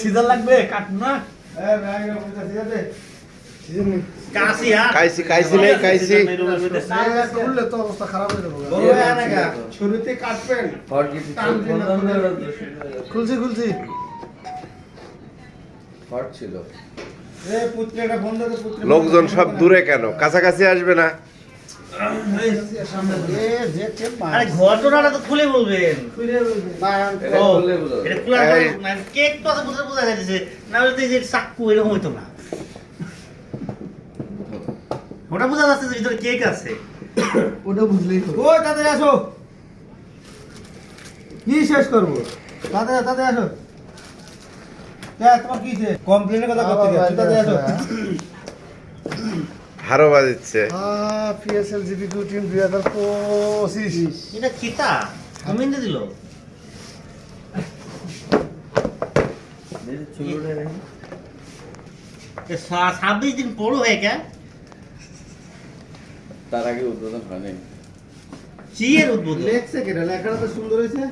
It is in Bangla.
সিজার লাগবে কাট না। হ্যাঁ কাইছি কাইছি নেই। কাইছি তো অবস্থা খারাপ হয়ে যাবে শুরুতে কাটবেন। খুলছি খুলছি। ছিল লোকজন সব দূরে কেন? কাছাকাছি আসবে না? আরে ঘটনাটা তো খুলে বলবেন। ও। মানে কেক তো আছে বুঝে বোঝা যাচ্ছে না হলে যে চাক্কু এরকম হইতো না। ওটা বোঝা যাচ্ছে যে ভিতরে কেক আছে। ওটা বুঝলেই হবে। ওই তাড়াতাড়ি আসো। কি শেষ করব? তাড়াতাড়ি তাড়াতাড়ি আসো। হ্যাঁ তোমার কি কমপ্লেনের কথা করতে তাড়াতাড়ি আসো। হারো বাজিচ্ছে পিএসএল জিপি টু টিম দুই হাজার পঁচিশ। এটা কিতা? কমেন্টে দিল। ছাব্বিশ দিন পড়ো হয়ে কে? তার আগে উদ্বোধন হয়নি। চি এর উদ্বোধন? লেখছে কেটা লেখাটা তো সুন্দর হয়েছে।